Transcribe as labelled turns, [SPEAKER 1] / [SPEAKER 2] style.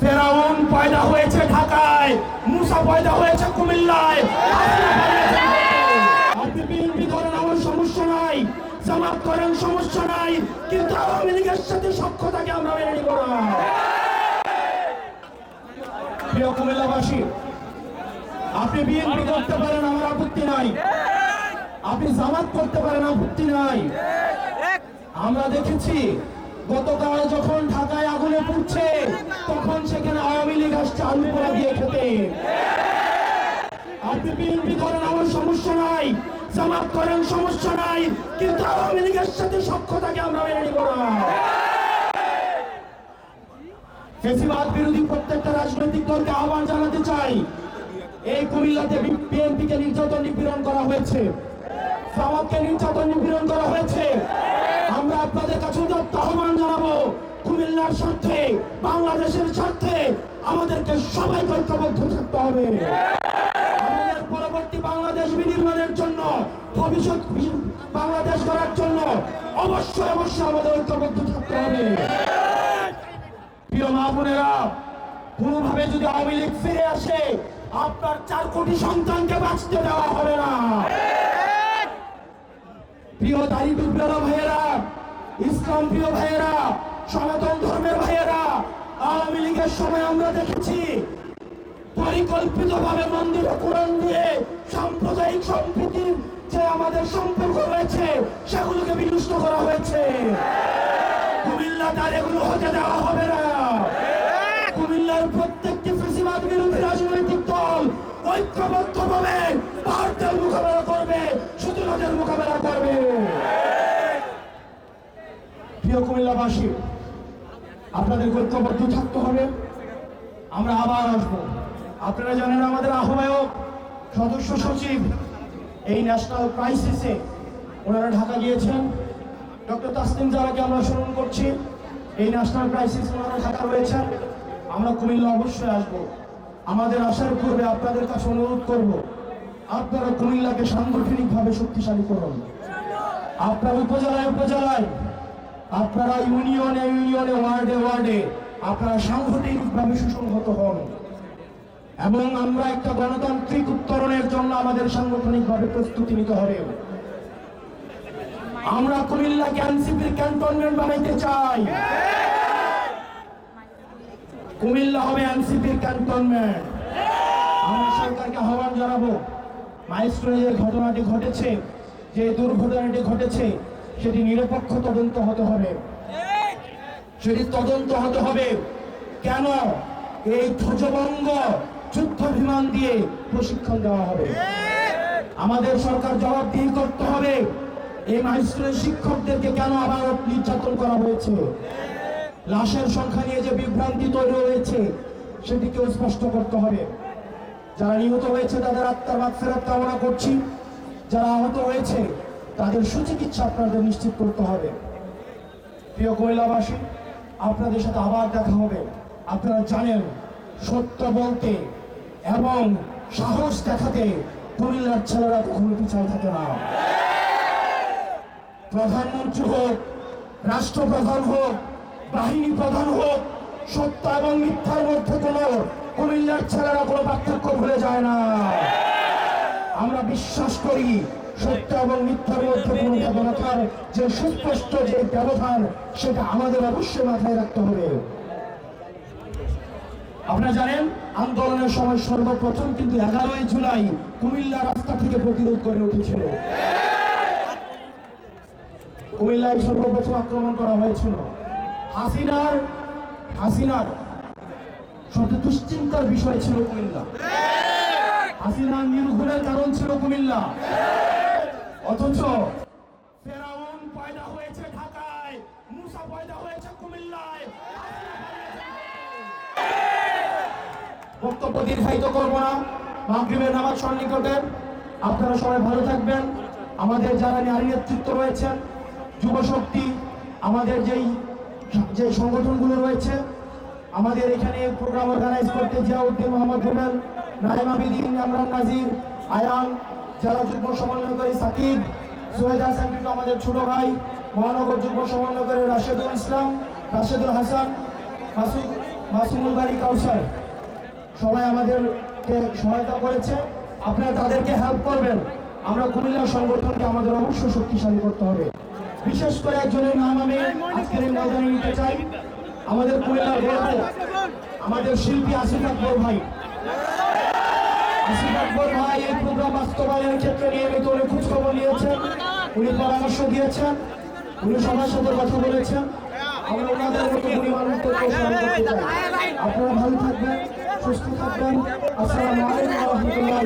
[SPEAKER 1] ফেরাউন পয়দা হয়েছে ঢাকায়, মুসা পয়দা হয়েছে কুমিল্লায়। আমার সমস্যা নাই, জামাত করেন সমস্যা নাই, কিন্তু আওয়ামী লীগের সাথে সক্ষতাকে আমরা মেনে নিব না। প্রিয় কুমিল্লাবাসী, আপনি বিএনপি করতে পারেন, আমার আপত্তি নাই। আপনি জামাত করতে পারেন, আপত্তি নাই। আমরা দেখেছি গতকাল যখন ঢাকায় আগুনে পুড়ছে, তখন সেখানে আওয়ামী লীগ আসছে আলু পোড়া দিয়ে খেতে। আপনি বিএনপি করেন আমার সমস্যা নাই, জামাত করেন সমস্যা নাই, কিন্তু আওয়ামী লীগের সাথে সক্ষতাকে আমরা মেনে নিব না। ফেসিবাদ বিরোধী প্রত্যেকটা রাজনৈতিক দলকে আহ্বান জানাতে চাই। এই কুমিল্লাতে বিএনপিকে নির্যাতন নিপীড়ন করা হয়েছে। জামাতকে নির্যাতন নিপীড়ন করা হয়েছে আমরা আপনাদের কাছে উদাত্ত আহ্বান জানাব কুমিল্লার স্বার্থে, বাংলাদেশের স্বার্থে আমাদেরকে সবাই ঐক্যবদ্ধ থাকতে হবে। পরবর্তী বাংলাদেশ বিনির্মাণের জন্য, ভবিষ্যৎ বাংলাদেশ করার জন্য অবশ্যই অবশ্যই আমাদের ঐক্যবদ্ধ থাকতে হবে। প্রিয় মা বোনেরা, কোনোভাবে যদি আওয়ামী লীগ ফিরে আসে, আপনার চার কোটি সন্তানকে বাঁচতে দেওয়া হবে না। প্রিয় টুকরা ভাইয়েরা, ইসলাম প্রিয় ভাইয়েরা সনাতন ধর্মের ভাইয়েরা, আওয়ামী লীগের সময় আমরা দেখেছি পরিকল্পিত ভাবে মন্দির কোরআন দিয়ে সাম্প্রদায়িক সম্প্রীতির যে আমাদের সম্পর্ক রয়েছে, সেগুলোকে বিনষ্ট করা হয়েছে। কুমিল্লা তার এগুলো হতে দেওয়া হবে না। কুমিল্লার প্রত্যেকটি ফেসিবাদ বিরোধী রাজনৈতিক দল ঐক্যবদ্ধ ভাবে ভারতের মোকাবেলা করবে সুতরাদের মোকাবেলা করবে। প্রিয় কুমিল্লাবাসী আপনাদের ঐক্যবদ্ধ থাকতে হবে। আমরা আবার আসব। আপনারা জানেন আমাদের আহ্বায়ক, সদস্য সচিব, এই ন্যাশনাল ক্রাইসিসে ওনারা ঢাকা গিয়েছেন। ডক্টর তাসলিম জারাকে আমরা স্মরণ করছি। এই ন্যাশনাল ক্রাইসিস ওনারা ঢাকা রয়েছেন। আমরা কুমিল্লা অবশ্যই আসব। আমাদের আসার পূর্বে আপনাদের কাছে অনুরোধ করব, আপনারা কুমিল্লাকে সাংগঠনিকভাবে শক্তিশালী করুন। আপনার উপজেলায় উপজেলায় আপনারা ইউনিয়নে ইউনিয়নে, ওয়ার্ডে ওয়ার্ডে আপনারা সাংগঠনিকভাবে সুসংহত হন। এবং আমরা একটা গণতান্ত্রিক উত্তরণের জন্য আমাদের সাংগঠনিকভাবে প্রস্তুতি নিতে হবে। আমরা কুমিল্লাকে এনসিপির ক্যান্টনমেন্ট বানাইতে চাই। কুমিল্লা হবে এনসিপির ক্যান্টনমেন্ট। আমরা সরকারকে আহ্বান জানাব মাইস্ট্রোনে যে ঘটনাটি ঘটেছে, যে দুর্ঘটনাটি ঘটেছে সেটি নিরপেক্ষ তদন্ত হতে হবে। সেটি তদন্ত হতে হবে। কেন? এই ধ্বজভঙ্গ যুদ্ধ বিমান দিয়ে প্রশিক্ষণ দেওয়া হবে। আমাদের সরকার জবাবদিহি করতে হবে। এই মাইস্কুলের শিক্ষকদেরকে কেন আবার নির্যাতন করা হয়েছে? লাশের সংখ্যা নিয়ে যে বিভ্রান্তি তৈরি হয়েছে, সেটিকেও স্পষ্ট করতে হবে। যারা নিহত হয়েছে, তাদের আত্মার মাগফিরাত কামনা করছি। যারা আহত হয়েছে তাদের সুচিকিৎসা আপনাদের নিশ্চিত করতে হবে। প্রিয় কৈলাবাসী আপনাদের সাথে আবার দেখা হবে। আপনারা জানেন, সত্য বলতে এবং সাহস দেখাতে কুমিল্লার ছেলেরা কখনো পিছায় থাকে না। প্রধানমন্ত্রী হোক, রাষ্ট্রপ্রধান হোক, বাহিনী প্রধান হোক, সত্য এবং মিথ্যার মধ্যে কোনো কুমিল্লার ছেলেরা কোনো পার্থক্য ভুলে যায় না। আমরা বিশ্বাস করি সত্য এবং মিথ্যার মধ্যে কোনো ব্যবধান যে সুস্পষ্ট যে ব্যবধান, সেটা আমাদের অবশ্যই মাথায় রাখতে হবে। আপনারা জানেন, আন্দোলনের সময় সর্বপ্রথম কিন্তু এগারোই জুলাই কুমিল্লা রাস্তা থেকে প্রতিরোধ করে উঠেছিল। কুমিল্লায় সর্বপ্রথম আক্রমণ করা হয়েছিল। হাসিনার হাসিনার সব দুশ্চিন্তার বিষয় ছিল কুমিল্লা। হাসিনার নির্ভুলের কারণ ছিল কুমিল্লা। অথচ ফেরাউন পয়দা হয়েছে ঢাকায় মুসা পয়দা হয়েছে কুমিল্লায়। বক্তব্য দীর্ঘায়িত করব না। মাগরিবের নামাজ সন্নিকটে। আপনারা সবাই ভালো থাকবেন। আমাদের যারা নারী নেতৃত্ব রয়েছেন যুব শক্তি আমাদের যেই যে সংগঠনগুলো রয়েছে আমাদের এখানে প্রোগ্রাম অর্গানাইজ করতে জিয়াউদ্দিন মোহাম্মদ রুবেল নাইম আবিদিন ইমরান নাজির আয়ান যারা যুগ্ম সমন্বয়কারী সাকিব, সোহেদ হাসান কিন্তু আমাদের ছোট ভাই, মহানগর যুগ্ম সমন্বয়কারী রাশেদুল ইসলাম, রাশেদুল হাসান মাসুদ মাসুমুল বাড়ি কাউসার। সবাই আমাদেরকে সহায়তা করেছে। আপনারা তাদেরকে হেল্প করবেন। আমরা কুমিল্লা সংগঠনকে আমাদের অবশ্যই শক্তিশালী করতে হবে। বিশেষ করে একজনের নাম আমি আজকের ময়দানে নিতে চাই। আমাদের কুমিল্লার আমাদের শিল্পী আসিফ আকবর ভাই। এই প্রোগ্রাম বাস্তবায়নের ক্ষেত্রে নিয়েছেন। পরামর্শ দিয়েছেন সবার সাথে কথা বলেছেন। আমরা আপনারা ভালো থাকবেন, সুস্থ থাকবেন। আসসালামু আলাইকুম রহমতুল্লাহ